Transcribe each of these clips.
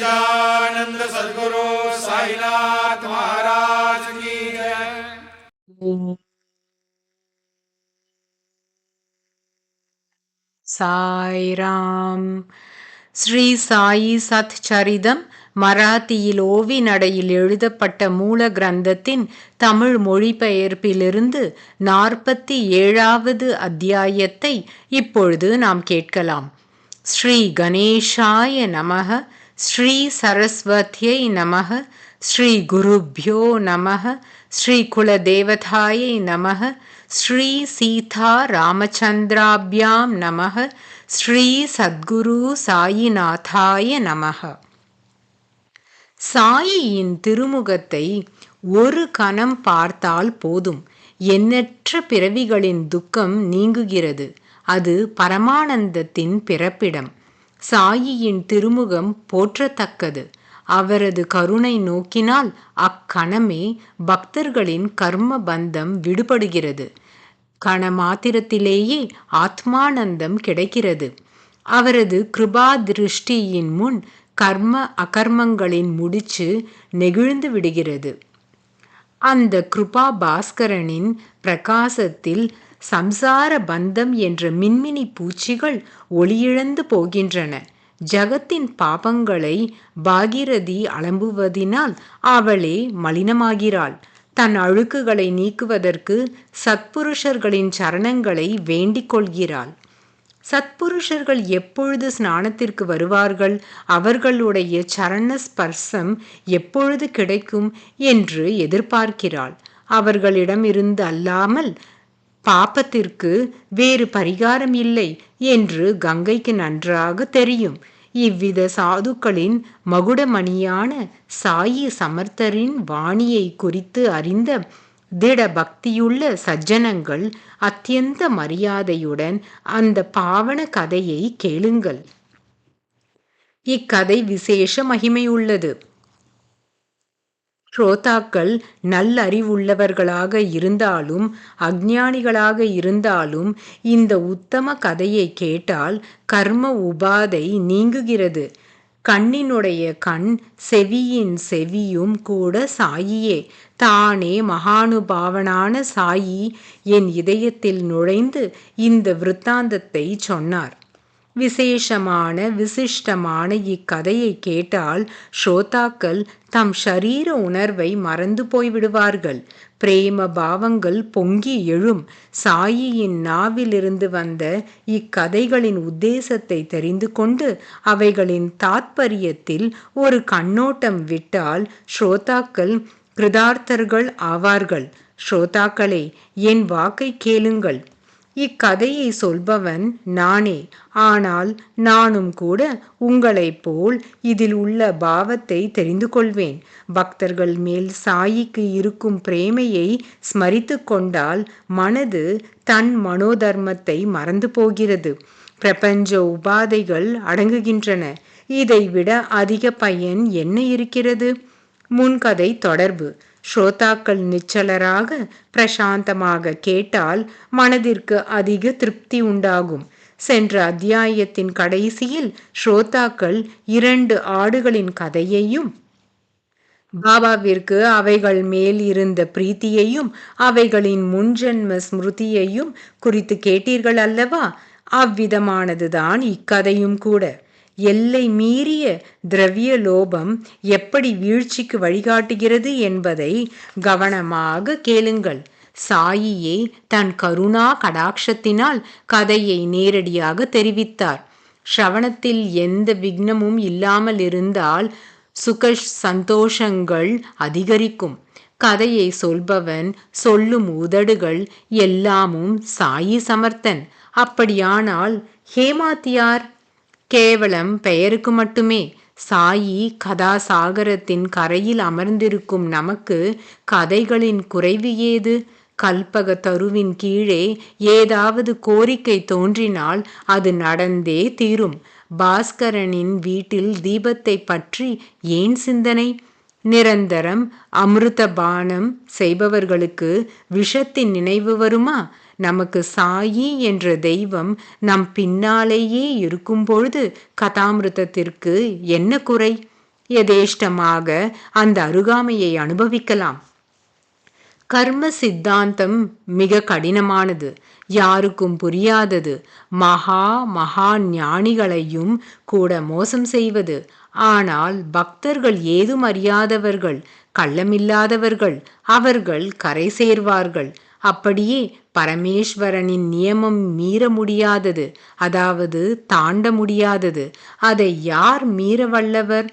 सच्चिदानंद सदगुरु साईनाथ महाराज की जय சாய்ராம் ஸ்ரீ சாயி சத் சரிதம் மராத்தியில் ஓவி நடையில் எழுதப்பட்ட மூல கிரந்தத்தின் தமிழ் மொழிபெயர்ப்பிலிருந்து நாற்பத்தி ஏழாவது அத்தியாயத்தை இப்பொழுது நாம் கேட்கலாம் ஸ்ரீ கணேஷாய நமக ஸ்ரீ சரஸ்வத்யை நமக ஸ்ரீ குருப்யோ நமக ஸ்ரீ குலதேவதாயை நமக ஸ்ரீ சீதா ராமச்சந்திராபியாம் நமக ஸ்ரீ சத்குரு சாயிநாதாய நமக சாயியின் திருமுகத்தை ஒரு கணம் பார்த்தால் போதும். எண்ணற்ற பிறவிகளின் துக்கம் நீங்குகிறது. அது பரமானந்தத்தின் பிறப்பிடம். சாயியின் திருமுகம் போற்றத்தக்கது. அவரது கருணை நோக்கினால் அக்கணமே பக்தர்களின் கர்ம பந்தம் விடுபடுகிறது. கண மாத்திரத்திலேயே ஆத்மானந்தம் கிடைக்கிறது. அவரது கிருபா திருஷ்டியின் முன் கர்ம அகர்மங்களின் முடிச்சு நெகிழ்ந்து விடுகிறது. அந்த கிருபா பாஸ்கரனின் பிரகாசத்தில் சம்சார பந்தம் என்ற மின்மினி பூச்சிகள் ஒளியிழந்து போகின்றன. ஜகத்தின் பாபங்களை பாகிரதி அலம்புவதினால் அவளே மலினமாகிறாள். தன் அழுக்குகளை நீக்குவதற்கு சத்புருஷர்களின் சரணங்களை வேண்டிக் கொள்கிறாள். சத்புருஷர்கள் எப்பொழுது ஸ்நானத்திற்கு வருவார்கள்? அவர்களுடைய சரண ஸ்பர்சம் எப்பொழுது கிடைக்கும் என்று எதிர்பார்க்கிறாள். அவர்களிடமிருந்து அல்லாமல் பாப்பத்திற்கு வேறு பரிகாரம் இல்லை என்று கங்கைக்கு நன்றாக தெரியும். இவ்வித சாதுக்களின் மகுடமணியான சாயி சமர்த்தரின் வாணியை குறித்து அறிந்த திட பக்தியுள்ள சஜ்ஜனங்கள் அத்தியந்த மரியாதையுடன் அந்த பாவன கதையை கேளுங்கள். இக்கதை விசேஷ மகிமையுள்ளது. ஸ்ரோதாக்கள் நல்லறிவுள்ளவர்களாக இருந்தாலும் அஜ்ஞானிகளாக இருந்தாலும் இந்த உத்தம கதையை கேட்டால் கர்ம உபாதை நீங்குகிறது. கண்ணினுடைய கண் செவியின் செவியும் கூட சாயியே. தானே மகானுபாவனான சாயி என் இதயத்தில் நுழைந்து இந்த விருத்தாந்தத்தை சொன்னார். விசேஷமான விசிஷ்டமான இக்கதையை கேட்டால் ஸ்ரோதாக்கள் தம் ஷரீர உணர்வை மறந்து போய்விடுவார்கள். பிரேம பாவங்கள் பொங்கி எழும் சாயியின் நாவிலிருந்து வந்த இக்கதைகளின் உத்தேசத்தை தெரிந்து கொண்டு அவைகளின் தாத்பரியத்தில் ஒரு கண்ணோட்டம் விட்டால் ஸ்ரோதாக்கள் கிருதார்த்தர்கள் ஆவார்கள். ஸ்ரோதாக்களே என் வாக்கை கேளுங்கள். இக்கதையை சொல்பவன் நானே. ஆனால் நானும் கூட உங்களைப் போல் இதில் உள்ள பாவத்தை தெரிந்து கொள்வேன். பக்தர்கள் மேல் சாயிக்கு இருக்கும் பிரேமையை ஸ்மரித்து கொண்டால் மனது தன் மனோதர்மத்தை மறந்து போகிறது. பிரபஞ்ச உபாதைகள் அடங்குகின்றன. இதைவிட அதிக பயன் என்ன இருக்கிறது? முன்கதை தொடர்பு. ஸ்ரோதாக்கள் நிச்சலராக பிரசாந்தமாக கேட்டால் மனதிற்கு அதிக திருப்தி உண்டாகும். சென்ற அத்தியாயத்தின் கடைசியில் ஸ்ரோதாக்கள் இரண்டு ஆடுகளின் கதையையும் பாபாவிற்கு அவைகள் மேல் இருந்த பிரீத்தியையும் அவைகளின் முன்ஜென்ம ஸ்மிருதியையும் குறித்து கேட்டீர்கள் அல்லவா? அவ்விதமானதுதான் இக்கதையும் கூட. எல்லை மீறிய திரவிய லோபம் எப்படி வீழ்ச்சிக்கு வழிகாட்டுகிறது என்பதை கவனமாக கேளுங்கள். சாயியே தன் கருணா கடாட்சத்தினால் கதையை நேரடியாக தெரிவித்தார். ஸ்ரவணத்தில் எந்த விக்னமும் இல்லாமல் இருந்தால் சுக சந்தோஷங்கள் அதிகரிக்கும். கதையை சொல்பவன் சொல்லும் உதடுகள் எல்லாமும் சாயி சமர்த்தன். அப்படியானால் ஹேமாத்தியார்? கேவலம் பெயருக்கு மட்டுமே. சாயி கதாசாகரத்தின் கரையில் அமர்ந்திருக்கும் நமக்கு கதைகளின் குறைவு ஏது? கல்பக தருவின் கீழே ஏதாவது கோரிக்கை தோன்றினால் அது நடந்தே தீரும். பாஸ்கரனின் வீட்டில் தீபத்தை பற்றி ஏன் சிந்தனை? நிரந்தரம் அமிர்த பானம் செய்பவர்களுக்கு விஷத்தின் நினைவு வருமா? நமக்கு சாயி என்ற தெய்வம் நம் பின்னாலேயே இருக்கும் பொழுது கதாமிருதத்திற்கு என்ன குறை? யதேஷ்டமாக அந்த அருகாமையை அனுபவிக்கலாம். கர்ம சித்தாந்தம் மிக கடினமானது. யாருக்கும் புரியாதது. மகா மகா ஞானிகளையும் கூட மோசம் செய்வது. ஆனால் பக்தர்கள் ஏதும் அறியாதவர்கள் கள்ளமில்லாதவர்கள் அவர்கள் கரை சேர்வார்கள். அப்படியே பரமேஸ்வரனின் நியமம் மீற முடியாதது. அதாவது தாண்ட முடியாதது. அதை யார் மீற வல்லவர்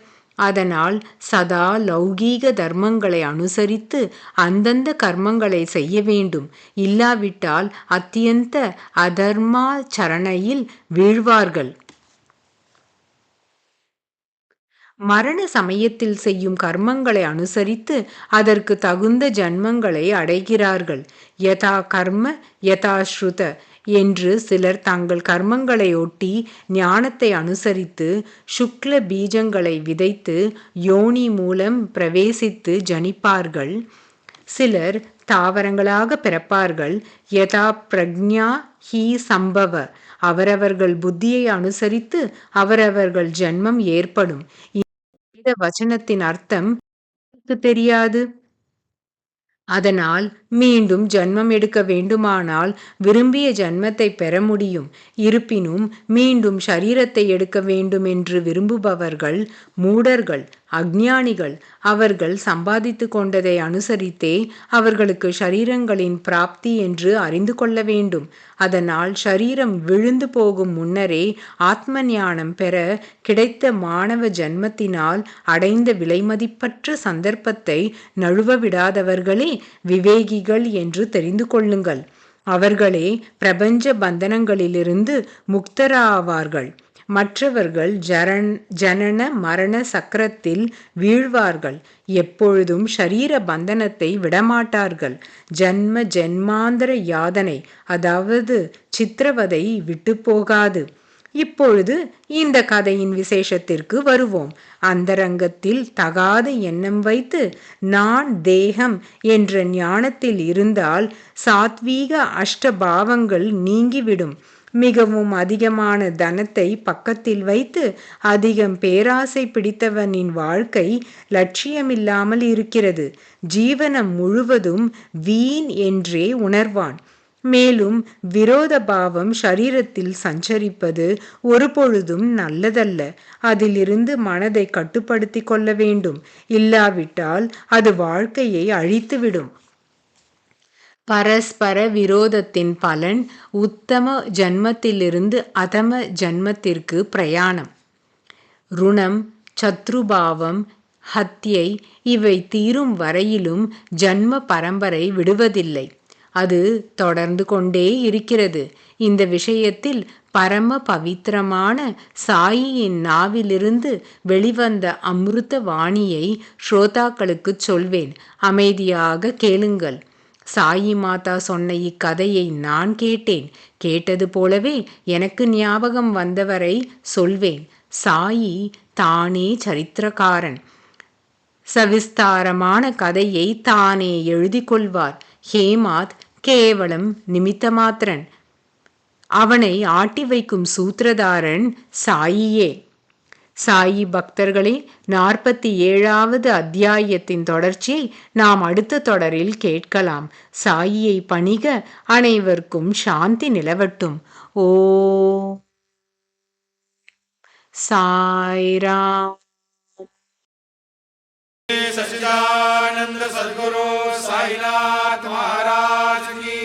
அதனால் சதா லௌகீக தர்மங்களை அனுசரித்து அந்தந்த கர்மங்களை செய்ய வேண்டும். இல்லாவிட்டால் அத்தியந்த அதர்மா சரணையில் வீழ்வார்கள். மரண சமயத்தில் செய்யும் கர்மங்களை அனுசரித்து அதற்கு தகுந்த ஜன்மங்களை அடைகிறார்கள். யதா கர்ம யதா ஸ்ருத என்று சிலர் தங்கள் கர்மங்களை ஒட்டி ஞானத்தை அனுசரித்து சுக்ல பீஜங்களை விதைத்து யோனி மூலம் பிரவேசித்து ஜனிப்பார்கள். சிலர் தாவரங்களாக பிறப்பார்கள். யதா பிரக்ஞா ஹி சம்பவ. அவரவர்கள் புத்தியை அனுசரித்து அவரவர்கள் ஜன்மம் ஏற்படும். இந்த வச்சனத்தின் அர்த்தம் தெரியாது. அதனால் மீண்டும் ஜன்மம் எடுக்க வேண்டுமானால் விரும்பிய ஜன்மத்தை பெற முடியும். இருப்பினும் மீண்டும் சரீரத்தை எடுக்க வேண்டும் என்று விரும்புபவர்கள் மூடர்கள் அஜ்ஞானிகள் அவர்கள் சம்பாதித்து கொண்டதை அனுசரித்தே அவர்களுக்கு ஷரீரங்களின் பிராப்தி என்று அறிந்து கொள்ள வேண்டும். அதனால் ஷரீரம் விழுந்து போகும் முன்னரே ஆத்ம ஞானம் பெற கிடைத்த மாணவ ஜன்மத்தினால் அடைந்த விலைமதிப்பற்ற சந்தர்ப்பத்தை நழுவ விடாதவர்களே விவேகிகள் என்று தெரிந்து கொள்ளுங்கள். அவர்களே பிரபஞ்ச பந்தனங்களிலிருந்து முக்தராவார்கள். மற்றவர்கள் ஜரண் ஜனன மரண சக்கரத்தில் வீழ்வார்கள். எப்பொழுதும் ஷரீர பந்தனத்தை விடமாட்டார்கள். ஜன்ம ஜென்மாந்தர யாதனை அதாவது சித்திரவதை விட்டு போகாது. இப்பொழுது இந்த கதையின் விசேஷத்திற்கு வருவோம். அந்தரங்கத்தில் தகாத எண்ணம் வைத்து நான் தேகம் என்ற ஞானத்தில் இருந்தால் சாத்வீக அஷ்டபாவங்கள் நீங்கிவிடும். மிகவும் அதிகமான தனத்தை பக்கத்தில் வைத்து அதிகம் பேராசை பிடித்தவனின் வாழ்க்கை லட்சியமில்லாமல் இருக்கிறது. ஜீவனம் முழுவதும் வீண் என்றே உணர்வான். மேலும் விரோத பாவம் சரீரத்தில் சஞ்சரிப்பது ஒரு பொழுதும் நல்லதல்ல. அதிலிருந்து மனதை கட்டுப்படுத்தி கொள்ள வேண்டும். இல்லாவிட்டால் அது வாழ்க்கையை அழித்துவிடும். பரஸ்பர விரோதத்தின் பலன் உத்தம ஜன்மத்திலிருந்து அதம ஜன்மத்திற்கு பிரயாணம். ருணம் சத்ருபாவம் ஹத்தியை இவை தீரும் வரையிலும் ஜன்ம பரம்பரை விடுவதில்லை. அது தொடர்ந்து கொண்டே இருக்கிறது. இந்த விஷயத்தில் பரம பவித்திரமான சாயியின் நாவிலிருந்து வெளிவந்த அமிர்த வாணியை ஸ்ரோதாக்களுக்கு சொல்வேன். அமைதியாக கேளுங்கள். சாயி மாதா சொன்ன இக்கதையை நான் கேட்டேன். கேட்டது போலவே எனக்கு ஞாபகம் வந்தவரை சொல்வேன். சாயி தானே சரித்திரக்காரன். சவிஸ்தாரமான கதையை தானே எழுதி கொள்வார் ஹேமாத் கேவலம் நிமித்தமாத்திரன். அவனை ஆட்டி வைக்கும் சூத்திரதாரன் சாயியே. சாயி பக்தர்களே நாற்பத்தி ஏழாவது அத்தியாயத்தின் தொடர்ச்சியை நாம் அடுத்த தொடரில் கேட்கலாம் சாயியை பணிக அனைவருக்கும் சாந்தி நிலவட்டும் ஓ சாய்ராம் सच्चिदानंद सदगुरु साईनाथ महाराज की